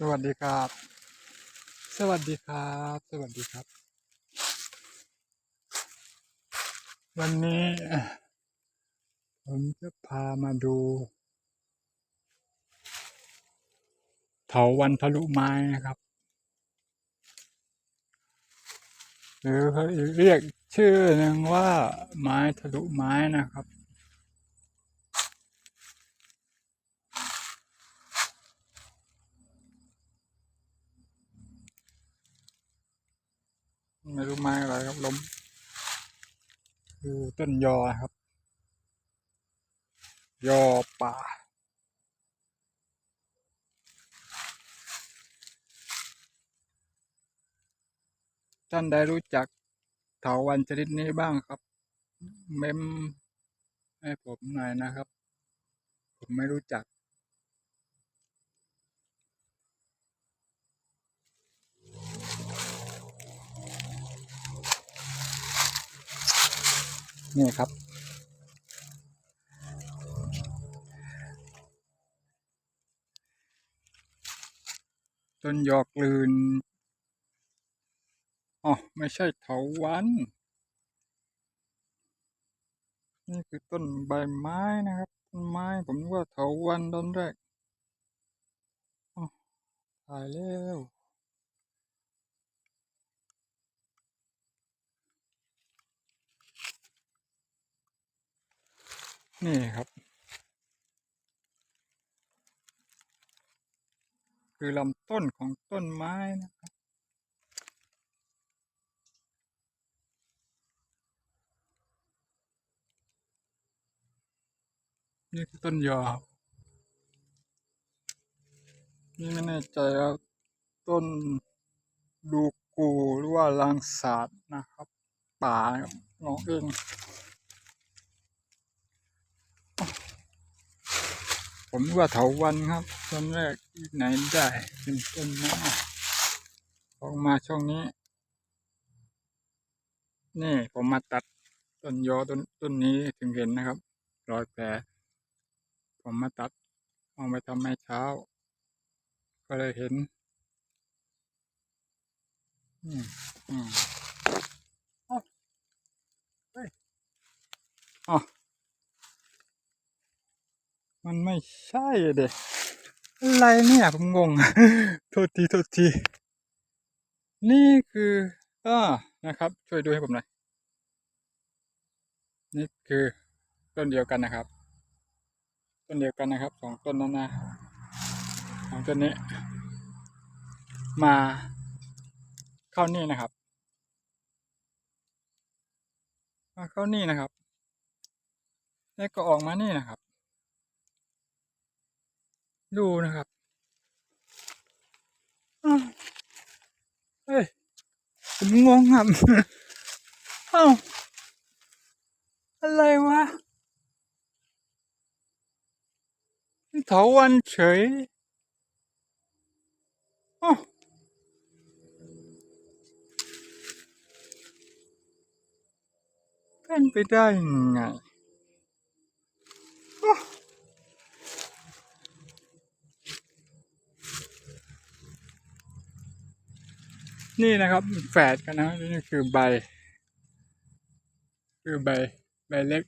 สวัสดีครับ สวัสดีครับ สวัสดีครับ วันนี้ ผมจะพามาดูเถาวันทะลุไม้นะครับ หรือเขาเรียกชื่อหนึ่งว่าไม้ทะลุไม้นะครับ ไม่รู้ไม้อะไรครับล้มคือต้นยอครับ ยอป่า ท่านได้รู้จักเถาวันชนิดนี้บ้างครับ เมมให้ผมหน่อยนะครับ ผมไม่รู้จัก นี่ครับ ต้นยอกลืนอ๋อไม่ใช่เถาวัน นี่คือต้นใบไม้นะครับ ต้นไม้ผมว่าเถาวันตอนแรกอ๋อถ่ายแล้ว นี่ครับ คือลำต้นของต้นไม้นะครับ นี่คือต้นยอครับนี่ไม่แน่ใจว่าต้นดูกูหรือว่าลางสาดนะครับ ป่านะครับน้องเอง ผมว่าเถาวันครับต้นแรกที่ไหนได้เป็นต้นไม้ออกมาช่วงนี้ นี่ผมมาตัดต้นยอต้นต้นนี้ถึงเห็นนะครับ รอยแผลผมมาตัดเอาไปทำให้เช้า ก็เลยเห็น อืมอืมเอ้าเฮ้ยอ๋อ มันไม่ใช่เด็กอะไรเนี่ยผมงง โทษทีโทษที นี่คืออ่านะครับ ช่วยดูให้ผมหน่อย นี่คือต้นเดียวกันนะครับ ต้นเดียวกันนะครับสองต้นนั้นนะสองต้นนี้ มาเข้านี่นะครับ มาเข้านี่นะครับ แล้วก็ออกมานี่นะครับ ดูนะครับอ้าวเฮ้ยผมงงครับเอ้าอะไรวะนี่เถาวันเฉยอ้าวเป็นไปได้ยังไงอ้าว นี่นะครับแฝดกันนะนี่คือใบ คือใบใบเล็ก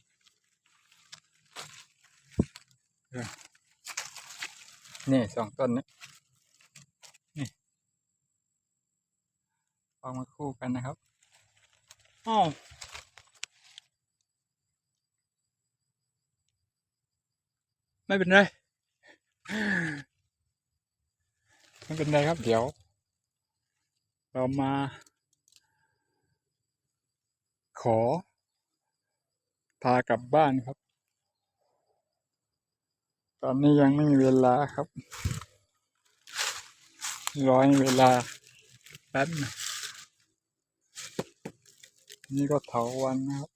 นี่สองต้นนี้นี่วามาคู่กันนะครับอ้าวไม่เป็นไร ไม่เป็นไรครับเดี๋ยว เรามา ขอ พากลับบ้านครับ ตอนนี้ยังไม่มีเวลาครับรอให้เวลาแป๊บหนึงนี่ก็เถาวันนะครับ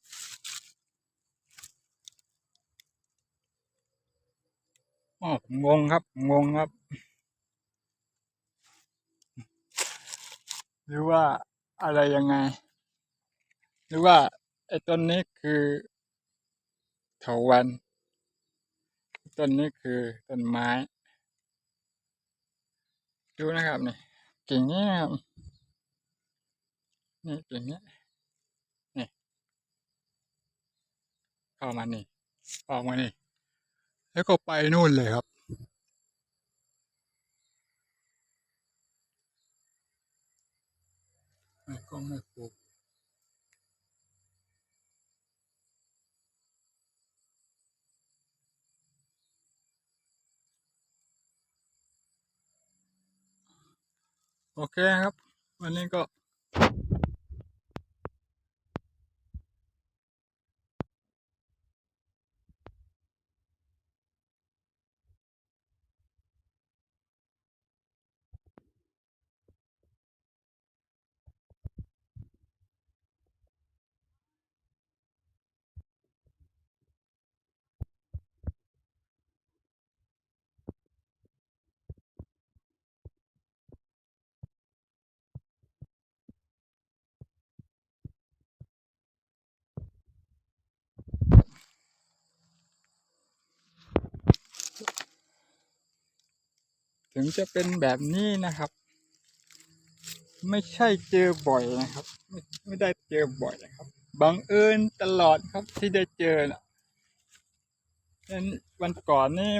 อ๋อผมงงครับ งงครับ หรือว่าอะไรยังไง หรือว่าไอ้ต้นนี้คือเถาวันต้นนี้คือต้นไม้ ดูนะครับนี่กิ่งนี้นะครับนี่กิ่งนี้นี่เข้ามานี่ออกมานี่แล้วก็ไปนู่นเลยครับ ไม่ ก็ไม่ปลูกโอเคครับ วันนี้ก็ ถึงจะเป็นแบบนี้นะครับ ไม่ใช่เจอบ่อยนะครับ ไม่ไม่ได้เจอบ่อยนะครับบังเอิญตลอดครับที่ได้เจอนะนั้นวันก่อนนี่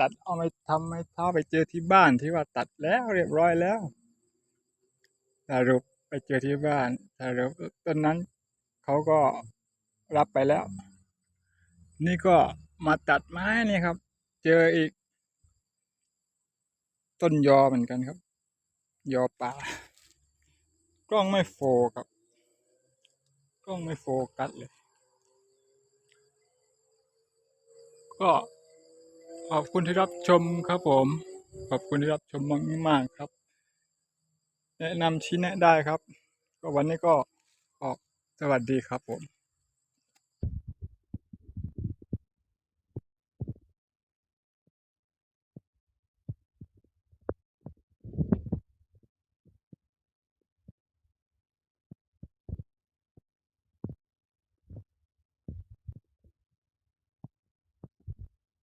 ตัดเอาไปทำไม้เท้าไปเจอที่บ้านที่ว่าตัดแล้วเรียบร้อยแล้วสรุปไปเจอที่บ้านสรุปต้นนั้นเขาก็รับไปแล้ว นี่ก็มาตัดไม้นี่ครับ เจออีก ต้นยอเหมือนกันครับ ยอป่า กล้องไม่โฟครับ กล้องไม่โฟกัสเลย ก็ขอบคุณที่รับชมครับผม ขอบคุณที่รับชมมากๆครับ แนะนำชี้แนะได้ครับ ก็วันนี้ก็ออกสวัสดีครับผม